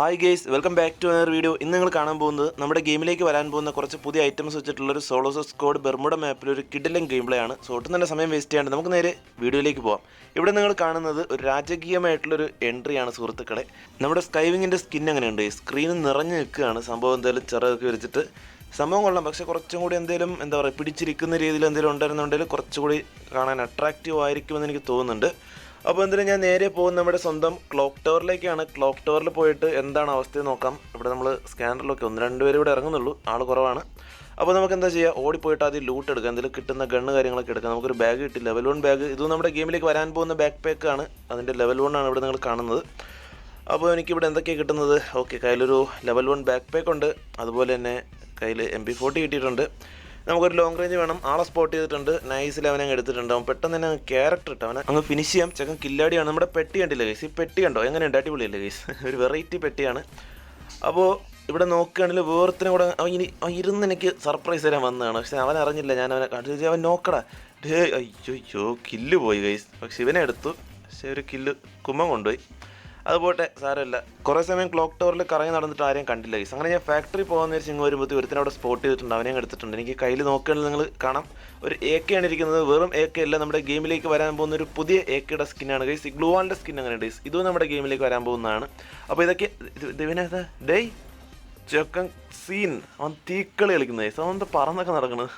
Hi guys welcome back to another video ഇന്ന് നിങ്ങൾ കാണാൻ പോകുന്നത് നമ്മുടെ ഗെയിമിലേക്ക് വരാൻ പോകുന്ന കുറച്ച് പുതിയ ഐറ്റംസ് വെച്ചിട്ടുള്ള ഒരു സോളോസോ സ്കോഡ് ബെർമുഡ മാപ്പിൽ ഒരു കിഡിലൻ ഗെയിം പ്ലേ ആണ്. സോ ഒട്ടും തന്നെ സമയം വേസ്റ്റ് ചെയ്യാണ്ട് നമുക്ക് നേരെ വീഡിയോയിലേക്ക് പോകാം ഇവിടെ നിങ്ങൾ കാണുന്നത് ഒരു രാജകീയമായിട്ടുള്ളൊരു എൻട്രിയാണ് സുഹൃത്തുക്കളെ. നമ്മുടെ സ്കൈവിങ്ങിന്റെ സ്കിൻ എങ്ങനെയുണ്ട്? സ്ക്രീൻ നിറഞ്ഞു നിൽക്കുകയാണ്. സംഭവം എന്തായാലും ചെറുതൊക്കെ വെച്ചിട്ട് സംഭവം കൊള്ളാം. പക്ഷേ കുറച്ചും കൂടി എന്തെങ്കിലും എന്താ പറയുക പിടിച്ചിരിക്കുന്ന രീതിയിൽ എന്തെങ്കിലും ഉണ്ടായിരുന്നുണ്ടെങ്കിൽ കുറച്ചുകൂടി കാണാൻ അട്രാക്റ്റീവ് ആയിരിക്കുമെന്ന് എനിക്ക് തോന്നുന്നുണ്ട്. അപ്പോൾ എന്തായാലും ഞാൻ നേരെ പോകുന്ന നമ്മുടെ സ്വന്തം ക്ലോക്ക് ടവറിലേക്കാണ്. ക്ലോക്ക് ടവറിൽ പോയിട്ട് എന്താണ് അവസ്ഥ നോക്കാം. ഇവിടെ നമ്മൾ സ്കാനറിലൊക്കെ ഒന്ന് രണ്ട് പേര് ഇവിടെ ഇറങ്ങുന്നുള്ളൂ. ആൾ കുറവാണ്. അപ്പോൾ നമുക്ക് എന്താ ചെയ്യുക ഓടിപ്പോയിട്ട് ആദ്യം ലൂട്ട് എടുക്കാം. എന്തെങ്കിലും കിട്ടുന്ന ഗണ്ണ് കാര്യങ്ങളൊക്കെ എടുക്കാം. നമുക്കൊരു ബാഗ് കിട്ടി. ലെവൽ വൺ ബാഗ് ഇത് നമ്മുടെ ഗെയിമിലേക്ക് വരാൻ പോകുന്ന ബാക്ക് പാക്കാണ് അതിന്റെ ലെവൽ വൺ ആണ് ഇവിടെ നിങ്ങൾ കാണുന്നത്. അപ്പോൾ എനിക്കിവിടെ എന്തൊക്കെയാണ് കിട്ടുന്നത്? ഓക്കെ കയ്യിലൊരു ലെവൽ വൺ ബാക്ക് പാക്ക് ഉണ്ട്. അതുപോലെ തന്നെ കയ്യിൽ എം പി ഫോർട്ടി കിട്ടിയിട്ടുണ്ട്. നമുക്കൊരു ലോങ് റേഞ്ച് വേണം. ആളെ സ്പോട്ട് ചെയ്തിട്ടുണ്ട്. നൈസിൽ അവനെ എടുത്തിട്ടുണ്ട്. അവൻ പെട്ടെന്ന് തന്നെ ക്യാരക്ടർ ഇട്ട് അവനെ അങ്ങ് ഫിനിഷ് ചെയ്യാം. ചെക്കൻ കില്ലാടിയാണ്. നമ്മുടെ പെട്ടി കണ്ടില്ല ഗൈസ് ഈ പെട്ടി കണ്ടോ? എങ്ങനെയുണ്ട്? അടിപൊളിയല്ലേ ഗൈസ് ഒരു വെറൈറ്റി പെട്ടിയാണ്. അപ്പോൾ ഇവിടെ നോക്കുകയാണെങ്കിൽ വേർത്തിനെ കൂടെ അവൻ ഇനി ഇരുന്ന് എനിക്ക് സർപ്രൈസ് തരാൻ വന്നതാണ്. പക്ഷെ അവൻ അറിഞ്ഞില്ല. ഞാൻ അവനെ കണ്ടു അവൻ നോക്കടാ. ഡേ അയ്യോ അയ്യോ കില്ല് പോയി ഗൈസ് പക്ഷെ ഇവനെ എടുത്തു. പക്ഷെ ഒരു കില്ല് കുമ്മം കൊണ്ടുപോയി. അത് പോട്ടെ സാരമില്ല. കുറേ സമയം ക്ലോക്ക് ടവറിൽ കറങ്ങി നടന്നിട്ട് ആരെയും കണ്ടില്ല ഗൈസ് അങ്ങനെ ഞാൻ ഫാക്ടറി പോകുന്ന ഒരു ചിങ്ങ് വരുമ്പോഴത്തേക്ക് അവിടെ സ്പോട്ട് ചെയ്തിട്ടുണ്ട് അവനെയും എടുത്തിട്ടുണ്ട് എനിക്ക് കയ്യിൽ നോക്കുകയാണെങ്കിൽ നിങ്ങൾ കാണാം. ഒരു എ കെ ആണ് ഇരിക്കുന്നത്. വെറും എ കെ അല്ല നമ്മുടെ ഗെയിമിലേക്ക് വരാൻ പോകുന്ന ഒരു പുതിയ എ കെയുടെ സ്കിന്നാണ് ഗൈസ് ഗ്ലൂവാളിന്റെ സ്കിൻ അങ്ങനെ ഗൈസ് ഇതും നമ്മുടെ ഗെയിമിലേക്ക് വരാൻ പോകുന്നതാണ്. അപ്പോൾ ഇതൊക്കെ ഇത് ഇതിനകത്ത് ഡേയ് ചെക്കൻ സീൻ അവൻ തീക്കളി കളിക്കുന്നത്. അവൻ എന്താ പറന്നൊക്കെ നടക്കുന്നത്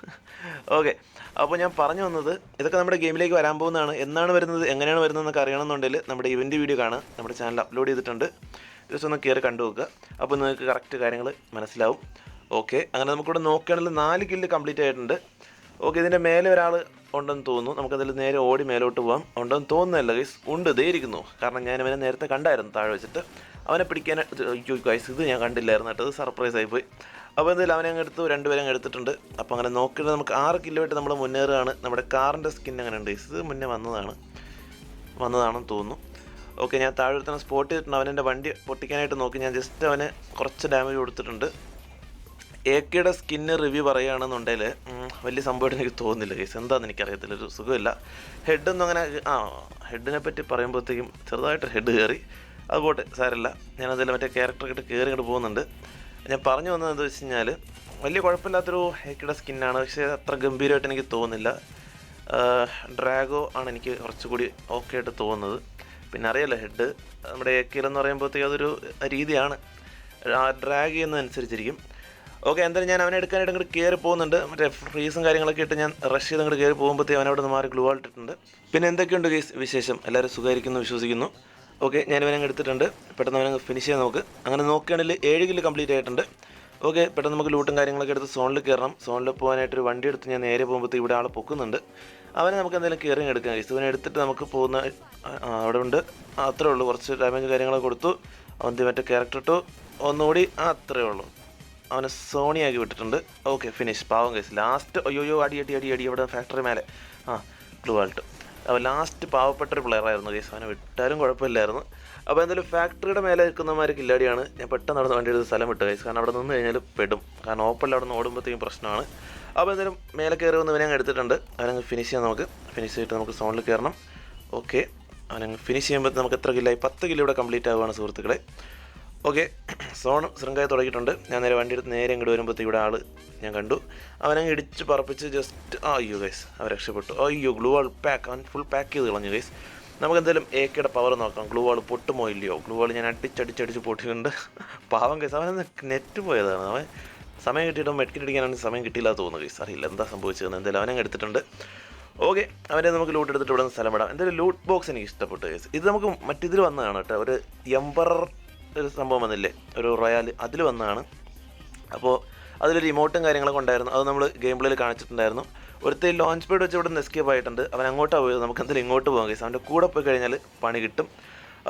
ഓക്കെ അപ്പോൾ ഞാൻ പറഞ്ഞു വന്നത് ഇതൊക്കെ നമ്മുടെ ഗെയിമിലേക്ക് വരാൻ പോകുന്നതാണ്. എന്നാണ് വരുന്നത് എങ്ങനെയാണ് വരുന്നതെന്നൊക്കെ അറിയണമെന്നുണ്ടെങ്കിൽ നമ്മുടെ ഇവന്റ് വീഡിയോ കാണാം നമ്മുടെ ചാനൽ അപ്ലോഡ് ചെയ്തിട്ടുണ്ട്. ജസ്റ്റ് ഒന്ന് കയറി കണ്ടു നോക്കുക. അപ്പോൾ നിങ്ങൾക്ക് കറക്റ്റ് കാര്യങ്ങൾ മനസ്സിലാവും. ഓക്കെ അങ്ങനെ നമുക്കിവിടെ നോക്കുകയാണെങ്കിൽ നാല് കില്ല് കംപ്ലീറ്റ് ആയിട്ടുണ്ട്. ഓക്കെ ഇതിന്റെ മേലെ ഒരാൾ ഉണ്ടെന്ന് തോന്നുന്നു. നമുക്കതിൽ നേരെ ഓടി മേലോട്ട് പോകാം ഉണ്ടെന്ന് തോന്നുന്നില്ല ഗൈസ് ഉണ്ട് ദേ ഇരിക്കുന്നു. കാരണം ഞാൻ ഇവനെ നേരത്തെ കണ്ടായിരുന്നു താഴെ വെച്ചിട്ട്. അവനെ പിടിക്കാൻ ഗൈസ് ഇത് ഞാൻ കണ്ടില്ലായിരുന്നു കേട്ടോ. സർപ്രൈസ് ആയിപ്പോയി അപ്പോൾ എന്തായാലും അവനെ അങ്ങ് എടുത്തു രണ്ടുപേരും അങ്ങ് എടുത്തിട്ടുണ്ട്. അപ്പോൾ അങ്ങനെ നോക്കിയിട്ട് നമുക്ക് ആറ് കിലോ ആയിട്ട് നമ്മൾ മുന്നേറുകയാണ്. നമ്മുടെ കാറിന്റെ സ്കിൻ അങ്ങനെ ഉണ്ട് ഇത് മുന്നേ വന്നതാണ്. വന്നതാണെന്ന് തോന്നുന്നു. ഓക്കെ ഞാൻ താഴെ തന്നെ സ്പോട്ട് ചെയ്തിട്ടുണ്ട്. അവനെന്റെ വണ്ടി പൊട്ടിക്കാനായിട്ട് നോക്കി. ഞാൻ ജസ്റ്റ് അവന് കുറച്ച് ഡാമേജ് കൊടുത്തിട്ടുണ്ട്. എ കെയുടെ സ്കിന്ന് റിവ്യൂ പറയുകയാണെന്നുണ്ടെങ്കിൽ വലിയ സംഭവമായിട്ട് എനിക്ക് തോന്നുന്നില്ല കേസ് എന്താണെന്ന് എനിക്കറിയത്തില്ല. ഒരു സുഖമില്ല. ഹെഡൊന്നും അങ്ങനെ ആ ഹെഡിനെ പറ്റി പറയുമ്പോഴത്തേക്കും ചെറുതായിട്ട് ഹെഡ് കയറി. അത് പോട്ടെ സാരല്ല. ഞാൻ ഞാനതിൽ മറ്റേ ക്യാരക്ടർ ഇട്ട് കയറി ഇങ്ങോട്ട് പോകുന്നുണ്ട്. ഞാൻ പറഞ്ഞു വന്നത് എന്താ വെച്ച് കഴിഞ്ഞാൽ വലിയ കുഴപ്പമില്ലാത്തൊരു ഹേക്കയുടെ സ്കിന്നാണ് പക്ഷേ അത്ര ഗംഭീരമായിട്ട് എനിക്ക് തോന്നുന്നില്ല. ഡ്രാഗോ ആണ് എനിക്ക് കുറച്ചുകൂടി ഓക്കെ ആയിട്ട് തോന്നുന്നത്. പിന്നെ അറിയാലോ ഹെഡ് നമ്മുടെ എന്ന് പറയുമ്പോഴത്തേക്ക് അതൊരു രീതിയാണ്. ഡ്രാഗ് ചെയ്യുന്നതനുസരിച്ചിരിക്കും ഓക്കെ എന്തായാലും ഞാൻ അവനെ എടുക്കാനായിട്ട് അങ്ങോട്ട് കയറി പോകുന്നുണ്ട്. മറ്റേ ഫ്രീസും കാര്യങ്ങളൊക്കെ ഇട്ട് ഞാൻ റഷ് ചെയ്ത് അങ്ങോട്ട് കയറി പോകുമ്പോഴത്തേക്ക് അവനവിടെ നിന്ന് മാറി ഗ്ലൂ ആൾട്ടിട്ടുണ്ട് പിന്നെ എന്തൊക്കെയുണ്ട് വിശേഷം? എല്ലാവരും സുഖമായിരിക്കുന്നു വിശ്വസിക്കുന്നു. ഓക്കെ ഞാൻ ഇവനങ്ങ് എടുത്തിട്ടുണ്ട്. പെട്ടെന്ന് അവനങ്ങ് ഫിനിഷ് ചെയ്യാൻ നോക്ക് അങ്ങനെ നോക്കുകയാണെങ്കിൽ ഏഴ് കില്ല് കംപ്ലീറ്റ് ആയിട്ടുണ്ട്. ഓക്കെ പെട്ടെന്ന് നമുക്ക് ലൂട്ടും കാര്യങ്ങളൊക്കെ എടുത്ത് സോണിൽ കയറണം സോണിൽ പോകാനായിട്ട് ഒരു വണ്ടി എടുത്ത് ഞാൻ നേരെ പോകുമ്പോഴത്തേക്ക് ഇവിടെ ആൾ പൊക്കുന്നുണ്ട്. അവനെ നമുക്ക് എന്തെങ്കിലും കയറിങ് എടുക്കാം കേസ് ഇവനെ എടുത്തിട്ട് നമുക്ക് പോകുന്ന അവിടെ ഉണ്ട്. അത്രേ ഉള്ളൂ. കുറച്ച് ഡാമേജ് കാര്യങ്ങളൊക്കെ കൊടുത്തു. അവൻ ദേ മറ്റേ ക്യാരക്ടർ ഇട്ടു. ഒന്നുകൂടി ആ അത്രേ ഉള്ളൂ. അവനെ സോണിയാക്കി വിട്ടിട്ടുണ്ട്. ഓക്കെ ഫിനിഷ് പാവം കേസ് ലാസ്റ്റ് അയ്യോയോ അടി അടി അടി അടി. അവിടെ ഫാക്ടറി മേലെ. ആ ബ്ലൂ ആൾട്ട് അപ്പോൾ ലാസ്റ്റ് പാവപ്പെട്ട ഒരു പ്ലെയർ ആയിരുന്നു കേസ് അവനെ വിട്ടാലും കുഴപ്പമില്ലായിരുന്നു. അപ്പോൾ എന്തായാലും ഫാക്ടറിയുടെ മേലെ നിൽക്കുന്നമാർ കില്ലാടിയാണ്. ഞാൻ പെട്ടെന്ന് അവിടെ വണ്ടി എടുത്ത് സ്ഥലം വിട്ടു. കാരണം അവിടെ നിന്ന് കഴിഞ്ഞാൽ പെടും. കാരണം ഓപ്പണിൽ അവിടെ നിന്ന് ഓടുമ്പോഴത്തേക്കും പ്രശ്നമാണ്. അപ്പോൾ എന്തായാലും മേലെ കയറി വന്ന് ഇവനെ അങ്ങ് എടുത്തിട്ടുണ്ട്. അവനങ്ങ് ഫിനിഷ് ചെയ്യാം നമുക്ക്. ഫിനിഷ് ചെയ്തിട്ട് നമുക്ക് സോണിൽ കയറണം. ഓക്കെ അവനങ്ങ് ഫിനിഷ് ചെയ്യുമ്പോൾ നമുക്ക് എത്ര കില്ലായി പത്ത് കിലോ ഇവിടെ കംപ്ലീറ്റ് ആവുകയാണ് സുഹൃത്തുക്കളെ. ഓക്കെ. സോൺ ശൃംഖല തുടങ്ങിയിട്ടുണ്ട്. ഞാൻ നേരെ വണ്ടി എടുത്ത് നേരെ ഇങ്ങോട്ട് വരുമ്പോഴത്തേക്ക് ആൾ ഞാൻ കണ്ടു. അവനങ്ങ് ഇടിച്ച് പറപ്പിച്ച് ജസ്റ്റ് ആ അയ്യോ ഗൈസ് അവൻ രക്ഷപ്പെട്ടു. അയ്യോ ഗ്ലൂ വാൾ പാക്ക് അവൻ ഫുൾ പാക്ക് ചെയ്ത് കളഞ്ഞു ഗൈസ് നമുക്ക് എന്തായാലും എ കെയുടെ പവർ നോക്കാം. ഗ്ലൂ വാൾ പൊട്ടുമോ ഇല്ലയോ? ഗ്ലൂ വാൾ ഞാൻ അടിച്ചടിച്ചടിച്ച് പൊട്ടിയിട്ടുണ്ട്. പാവം ഗൈസ് അവൻ നെറ്റ് പോയതാണ്. അവൻ സമയം കിട്ടിയിട്ട് മെഡ്കിറ്റ് അടിക്കാനാണ് സമയം കിട്ടിയില്ല തോന്നുന്നു ഗൈസ് അറിയില്ല എന്താ സംഭവിച്ചതെന്ന് എന്തായാലും അവനങ്ങ് എടുത്തിട്ടുണ്ട്. ഓക്കെ അവരെ നമുക്ക് ലൂട്ട് എടുത്തിട്ട് ഇവിടെ നിന്ന് സ്ഥലം വിടാം. എന്തായാലും ലൂട്ട് ബോക്സ് എനിക്ക് ഇഷ്ടപ്പെട്ടു ഗൈസ് ഇത് നമുക്ക് മറ്റിതിൽ വന്നതാണ് കേട്ടോ. ഒരു എംബറർ ഒരു സംഭവം വന്നില്ലേ? ഒരു റോയാൽ അതിൽ വന്നതാണ്. അപ്പോൾ അതിലൊരു ഇമോട്ടും കാര്യങ്ങളൊക്കെ ഉണ്ടായിരുന്നു. അത് നമ്മൾ ഗെയിം പ്ലേയിൽ കാണിച്ചിട്ടുണ്ടായിരുന്നു. ഒരുത്തർ ലോഞ്ച് പേഡ് വെച്ച് ഇവിടെ നിന്ന് എസ്കേപ്പ് ആയിട്ടുണ്ട്. അവൻ അങ്ങോട്ടാണ് പോയത്. നമുക്ക് എന്തായാലും ഇങ്ങോട്ട് പോകാം കേസ് അവന്റെ കൂടെ പോയി കഴിഞ്ഞാൽ പണി കിട്ടും.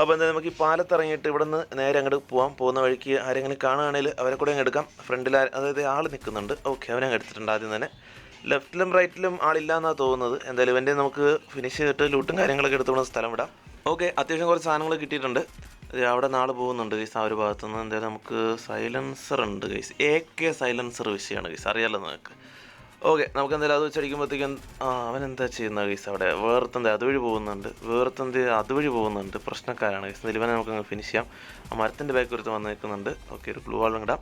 അപ്പോൾ എന്തായാലും നമുക്ക് ഈ പാലത്ത് ഇറങ്ങിയിട്ട് ഇവിടെ നിന്ന് നേരെ അങ്ങോട്ട് പോകാം പോകുന്ന വഴിക്ക് ആരെങ്കിലും കാണുകയാണെങ്കിൽ അവരെ കൂടെ അങ്ങ് എടുക്കാം. ഫ്രണ്ടിൽ അതായത് ആൾ നിൽക്കുന്നുണ്ട്. ഓക്കെ അവനെ എടുത്തിട്ടുണ്ട് ആദ്യം തന്നെ. ലെഫ്റ്റിലും റൈറ്റിലും ആളില്ല എന്നാണ് തോന്നുന്നത്. എന്തായാലും ഇവന്റെ നമുക്ക് ഫിനിഷ് ചെയ്തിട്ട് ലൂട്ടും കാര്യങ്ങളൊക്കെ എടുത്തുകൊണ്ട് സ്ഥലം വിടാം. ഓക്കെ അത്യാവശ്യം കുറച്ച് സാധനങ്ങൾ കിട്ടിയിട്ടുണ്ട്. അവിടെ നാളെ പോകുന്നുണ്ട് ഗൈസ് ആ ഒരു ഭാഗത്തുനിന്ന് എന്തായാലും നമുക്ക് സൈലൻസർ ഉണ്ട് ഗൈസ് എ കെ സൈലൻസർ വിഷയമാണ് ഗൈസ് അറിയാലോ നിങ്ങൾക്ക് ഓക്കെ നമുക്ക് എന്തായാലും അത് വെച്ചടിക്കുമ്പോഴത്തേക്കും അവൻ എന്താ ചെയ്യുന്ന ഗൈസ് അവിടെ? വേർത്തന്ത് അതുവഴി പോകുന്നുണ്ട്. വേർത്തന്ത് അതുവഴി പോകുന്നുണ്ട്. പ്രശ്നക്കാരാണ് ഗൈസ് ഇവനെ നമുക്ക് അങ്ങ് ഫിനിഷ് ചെയ്യാം. ആ മരത്തിന്റെ ബാക്ക് ഒരുത്ത് വന്ന് നിൽക്കുന്നുണ്ട് ഓക്കെ ഒരു ഗ്ലൂ വാളും ഇടാം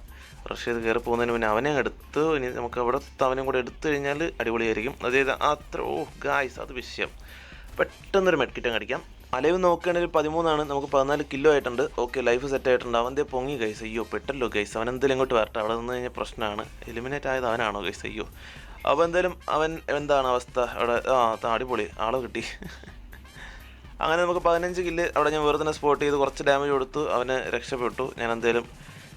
റഷ് ചെയ്ത് കയറി പോകുന്നതിന് മുന്നേ അവനെ എടുത്ത് ഇനി നമുക്ക് അവിടെ അവനും കൂടെ എടുത്തു കഴിഞ്ഞാൽ അടിപൊളിയായിരിക്കും. അതായത് അത്ര ഓ ഗായ്സ് അത് വിഷയം. പെട്ടെന്നൊരു മെഡ്കിറ്റ് അങ്ങ് അടിക്കാം. അലവ് നോക്കുകയാണെങ്കിൽ പതിമൂന്നാണ്. നമുക്ക് പതിനാല് കിലോ ആയിട്ടുണ്ട്. ഓക്കെ ലൈഫ് സെറ്റ് ആയിട്ടുണ്ട്. അവന്റെ പൊങ്ങി ഗൈസ് അയ്യോ പെട്ടല്ലോ ഗൈസ് അവൻ എന്തെങ്കിലും ഇങ്ങോട്ട് വരട്ടെ. അവിടെ നിന്ന് കഴിഞ്ഞാൽ പ്രശ്നമാണ്. എലിമിനേറ്റ് ആയത് അവനാണോ ഗൈസ് അയ്യോ. അപ്പോൾ എന്തായാലും അവൻ എന്താണ് അവസ്ഥ? അവിടെ ആ താടിപൊളി ആളെ കിട്ടി. അങ്ങനെ നമുക്ക് പതിനഞ്ച് കില്ല് അവിടെ ഞാൻ വെറുതെ സ്പോട്ട് ചെയ്ത് കുറച്ച് ഡാമേജ് കൊടുത്തു. അവന് രക്ഷപ്പെട്ടു. ഞാൻ എന്തായാലും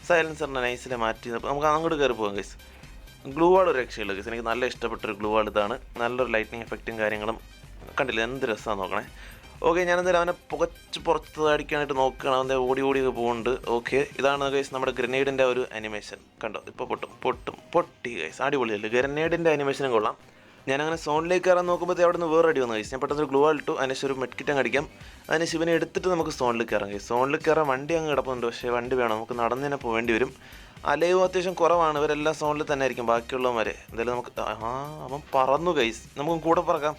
സൈലൻസറിനെ നൈസിനെ മാറ്റി. അപ്പോൾ നമുക്ക് അങ്ങോട്ട് കയറി പോകാം ഗൈസ് ഗ്ലൂ വാൾ ഒരു രക്ഷയില്ല ഗൈസ് എനിക്ക് നല്ല ഇഷ്ടപ്പെട്ടൊരു ഗ്ലൂ വാൾ ഇതാണ്. നല്ലൊരു ലൈറ്റിംഗ് എഫക്റ്റും കാര്യങ്ങളും. കണ്ടില്ല? എന്ത് രസമാണ് നോക്കണേ. ഓക്കെ ഞാൻ എന്തായാലും അവനെ പുകച്ച് പുറത്ത് അടിക്കാനായിട്ട് നോക്കുകയാണ് അവന്റെ ഓടി ഓടിയൊക്കെ പോകുന്നുണ്ട് ഓക്കെ ഇതാണ് ഗൈസ് നമ്മുടെ ഗ്രനേഡിന്റെ ഒരു അനിമേഷൻ കണ്ടോ? ഇപ്പോൾ പൊട്ടും പൊട്ടും പൊട്ടി ഗൈസ് അടിപൊളിയല്ലേ? ഗ്രനേഡിന്റെ അനിമേഷനും കൊള്ളാം. ഞാനങ്ങനെ സോണിലേക്ക് കയറാൻ നോക്കുമ്പോഴത്തേ അവിടെ നിന്ന് വേറെ അടി വന്നു കഴിച്ചു ഞാൻ പെട്ടെന്ന് ഒരു ഗ്ലൂ ഇട്ടു ഒരു മെഡ്കിറ്റ് അങ്ങ് അടിക്കാം. അതിന് ശിവനെ എടുത്തിട്ട് നമുക്ക് സോണിൽ കയറാം കഴിച്ചു സോണിൽ കയറാൻ വണ്ടി അങ്ങ് കിടപ്പുന്നുണ്ട് പക്ഷേ വണ്ടി വേണം. നമുക്ക് നടന്ന് തന്നെ പോകേണ്ടി വരും. അലയോ അത്യാവശ്യം കുറവാണ്. ഇവരെല്ലാം സോണിൽ തന്നെ ആയിരിക്കും. ബാക്കിയുള്ളവന്മാരെ. എന്തായാലും നമുക്ക് ആ അവൻ പറന്നു കൈസ് നമുക്ക് കൂടെ പറക്കാം.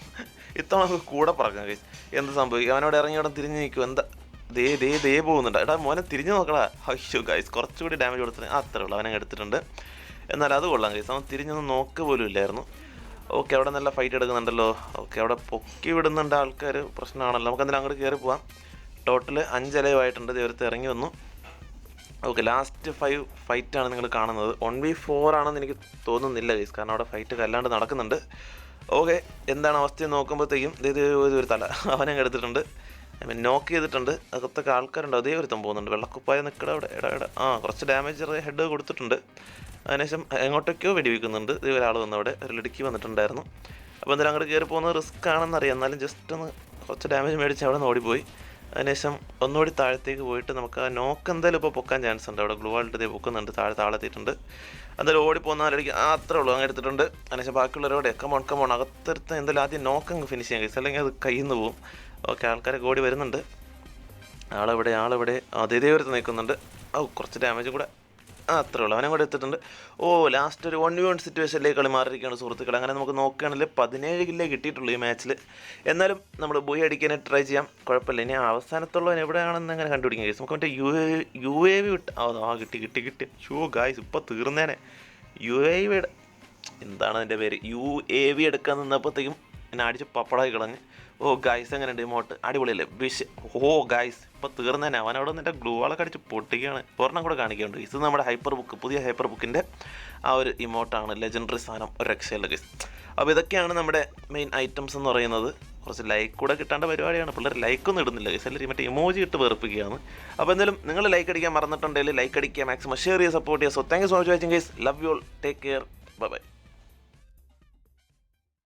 ഇത്തവണ കൂടെ പറക്കാം കേസ് എന്ത് സംഭവിക്കും? അവനോട് ഇറങ്ങി അവിടെ തിരിഞ്ഞ് നിൽക്കും. എന്താ? ദേ ദേ ദേ പോകുന്നുണ്ട്. എടാ മോനെ തിരിഞ്ഞു നോക്കടാ. അയ്യോ ഗൈസ് കുറച്ചുകൂടി ഡാമേജ് കൊടുത്തിട്ട് അത്രേ ഉള്ളൂ. അവനെ എടുത്തിട്ടുണ്ട്. എന്നാൽ അത് കൊള്ളാം ഗൈസ് അവൻ തിരിഞ്ഞൊന്നും നോക്ക് പോലും ഇല്ലായിരുന്നു. ഓക്കെ അവിടെ നല്ല ഫൈറ്റ് എടുക്കുന്നുണ്ടല്ലോ. ഓക്കെ അവിടെ പൊക്കി വിടുന്നുണ്ട് ആൾക്കാർ പ്രശ്നമാണല്ലോ. നമുക്ക് എന്തായാലും അങ്ങോട്ട് കയറി പോവാം. ടോട്ടൽ അഞ്ച് അലവായിട്ടുണ്ട് ദൈവത്തെ ഇറങ്ങി വന്നു. ഓക്കെ ലാസ്റ്റ് ഫൈവ് ഫൈറ്റാണ് നിങ്ങൾ കാണുന്നത്. വൺ വി ഫോർ ആണെന്ന് എനിക്ക് തോന്നുന്നില്ല ഗൈസ് കാരണം അവിടെ ഫൈറ്റ് കല്ലാണ്ട് നടക്കുന്നുണ്ട്. ഓക്കെ എന്താണ് അവസ്ഥ നോക്കുമ്പോഴത്തേക്കും ഇത് ഒരു തല. അവനെ എടുത്തിട്ടുണ്ട്. നോക്ക് ചെയ്തിട്ടുണ്ട്. അകത്തൊക്കെ ആൾക്കാരുണ്ട്. അതേ ഒരുത്തം പോകുന്നുണ്ട് വെള്ളക്കുപ്പായ നിൽക്കട അവിടെ. എടാ എടാ. ആ കുറച്ച് ഡാമേജ് ഹെഡ് കൊടുത്തിട്ടുണ്ട്. അതിനുശേഷം എങ്ങോട്ടൊക്കെയോ വെടിവെക്കുന്നുണ്ട്. ഇത് ഒരാൾ വന്നവിടെ ഒരു ലിടുക്കി വന്നിട്ടുണ്ടായിരുന്നു. അപ്പോൾ എന്തായാലും അങ്ങോട്ട് കയറി പോകുന്നത് റിസ്ക് ആണെന്നറിയാം എന്നാലും ജസ്റ്റ് ഒന്ന് കുറച്ച് ഡാമേജ് മേടിച്ച് അവിടെ നിന്ന് ഓടിപ്പോയി. അതിനുശേഷം ഒന്നുകൂടി താഴത്തേക്ക് പോയിട്ട് നമുക്ക് ആ നോക്ക് എന്തായാലും ഇപ്പോൾ പൊക്കാൻ ചാൻസ് ഉണ്ട്. അവിടെ ഗ്ലൂ ആൾട്ട് ഇതേ പൊക്കുന്നുണ്ട്. താഴെ താളെത്തിയിട്ടുണ്ട് എന്തായാലും ഓടി പോകുന്ന ആലടിക്ക് ആ അത്രേ ഉള്ളൂ. അങ്ങനെ എടുത്തിട്ടുണ്ട്. അതിനുശേഷം ബാക്കിയുള്ളവരോടെ കമോൺ കമോൺ അകത്തെടുത്ത് എന്തായാലും ആദ്യം നോക്ക് അങ്ങ് ഫിനിഷ് ചെയ്യാൻ കഴിയും അല്ലെങ്കിൽ അത് കയ്യിൽ നിന്ന് പോകും ഓക്കെ ആൾക്കാരൊക്കെ ഓടി വരുന്നുണ്ട്. ആളെവിടെ ആളെവിടെ? അതേ ദൈവരത്ത് നിൽക്കുന്നുണ്ട്. ഓ കുറച്ച് ഡാമേജ് കൂടെ. അത്രേ ഉള്ളൂ. അവനെ കൂടെ എടുത്തിട്ടുണ്ട് ഓ ലാസ്റ്റ് ഒരു വൺ വൺ സിറ്റുവേഷനിലേക്ക് കളി മാറിയിരിക്കുകയാണ് സുഹൃത്തുക്കൾ. അങ്ങനെ നമുക്ക് നോക്കുകയാണെങ്കിൽ പതിനേഴ് കില്ലേ കിട്ടിയിട്ടുള്ളൂ ഈ മാച്ചിൽ എന്നാലും നമ്മൾ ബോയ് അടിക്കാനായിട്ട് ട്രൈ ചെയ്യാം. കുഴപ്പമില്ല. ഇനി അവസാനത്തുള്ളവൻ എവിടെയാണെന്ന് അങ്ങനെ കണ്ടുപിടിക്കാൻ നമുക്ക് മറ്റേ U A U A V വിട്ട് ആ കിട്ടി കിട്ടി കിട്ടി. ഷോ ഗായ്സ് ഇപ്പോൾ തീർന്നേനെ. യു എ വിയുടെ എന്താണ് അതിന്റെ പേര്? യു എ വി എടുക്കാൻ നിന്നപ്പോഴത്തേക്കും എന്നെ അടിച്ച് പപ്പടായി കളഞ്ഞ്. ഓ ഗായ്സ് എങ്ങനെയുണ്ട് ഇമോട്ട് അടിപൊളിയല്ലേ? വിഷ് ഓ ഗൈസ് ഇപ്പോൾ തീർന്നതന്നെ അവൻ അവിടെ ഗ്ലൂ വാളൊക്കെ അടിച്ച് പൊട്ടിക്കുകയാണ്. ഒരെണ്ണം കൂടെ കാണിക്കുന്നുണ്ട് ഇത് നമ്മുടെ ഹൈപ്പർ ബുക്ക് പുതിയ ഹൈപ്പർ ബുക്കിന്റെ ആ ഒരു ഇമോട്ടാണ് ലെജൻഡറി സാധനം. ഒരു രക്ഷയുള്ള ഗൈസ് അപ്പോൾ ഇതൊക്കെയാണ് നമ്മുടെ മെയിൻ ഐറ്റംസ് എന്ന് പറയുന്നത്. കുറച്ച് ലൈക്ക് കൂടെ കിട്ടേണ്ട പരിപാടിയാണ്. പിള്ളേർ ലൈക്കൊന്നും ഇടുന്നില്ല ഗൈസ് എല്ലാവരും മറ്റേ ഇമോജി ഇട്ട് വെറുപ്പിക്കുകയാണ് അപ്പോൾ എന്തായാലും നിങ്ങൾ ലൈക്ക് അടിക്കാൻ മറന്നിട്ടുണ്ടെങ്കിൽ ലൈക്ക് അടിക്കുക മാക്സിമം ഷെയർ ചെയ്യുക സപ്പോർട്ട് ചെയ്യുക. So thank you so much watching guys love you all take care bye bye